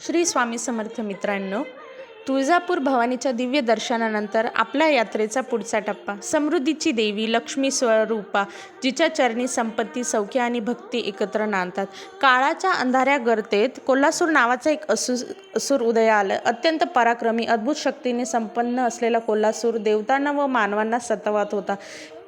श्री स्वामी समर्थ मित्रांनो तुळजापूर भवानीच्या दिव्य दर्शनानंतर आपल्या यात्रेचा पुढचा टप्पा. समृद्धीची देवी लक्ष्मी स्वरूपा जिच्या चरणी संपत्ती सौख्य आणि भक्ती एकत्र नांदतात. काळाच्या अंधाऱ्या गर्तेत कोल्हासूर नावाचा एक असू असूर उदया आलं. अत्यंत पराक्रमी अद्भुत शक्तीने संपन्न असलेला कोल्हासूर देवतांना व मानवांना सतवात होता.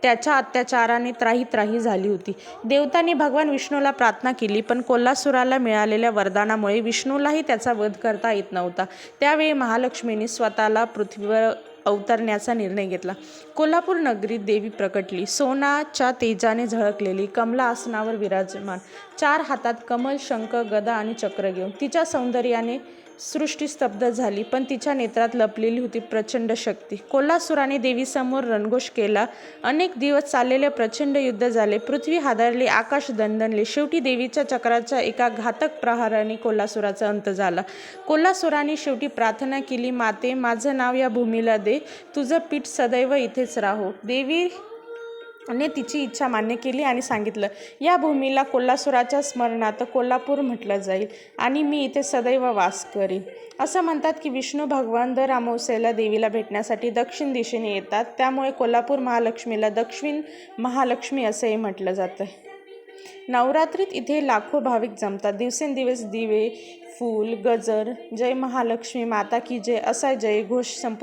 त्याच्या अत्याचाराने त्राही त्राही झाली होती. देवतांनी भगवान विष्णूला प्रार्थना केली पण कोल्हासुराला मिळालेल्या वरदानामुळे विष्णूलाही त्याचा वध करता येत नव्हता. त्यावेळी महालक्ष्मीने स्वतःला पृथ्वीवर अवतरण्याचा निर्णय घेतला. कोल्हापूर नगरीत देवी प्रकटली. सोनाच्या तेजाने झळकलेली कमला आसनावर विराजमान. चार हातात कमल शंख गदा आणि चक्र घेऊन तिच्या सौंदर्याने सृष्टी स्तब्ध झाली पण तिच्या नेत्रात लपलेली होती प्रचंड शक्ती. कोल्हासुराने देवीसमोर रणघोष केला. अनेक दिवस चाललेले प्रचंड युद्ध झाले. पृथ्वी हादरली आकाश दणदणले. शेवटी देवीच्या चक्राच्या एका घातक प्रहाराने कोल्हासुराचा अंत झाला. कोल्हासुराने शेवटी प्रार्थना केली माते माझं नाव या भूमीला दे. तुझं पीठ सदैव इथेच राहो. देवी ने तिची इच्छा मान्य केली आणि सांगितलं या भूमीला कोल्हासुराच्या स्मरणात कोल्हापूर म्हटलं जाईल आणि मी इथे सदैव वास करीन. असं म्हणतात की विष्णू भगवान दर अमावस्येला देवीला भेटण्यासाठी दक्षिण दिशेने येतात. त्यामुळे कोल्हापूर महालक्ष्मीला दक्षिण महालक्ष्मी असंही म्हटलं जातं. नवरात्रीत इथे लाखो भाविक जमतात. दिवसेंदिवस दिवे फूल गजर जय महालक्ष्मी माता की जय असा जय घोष संप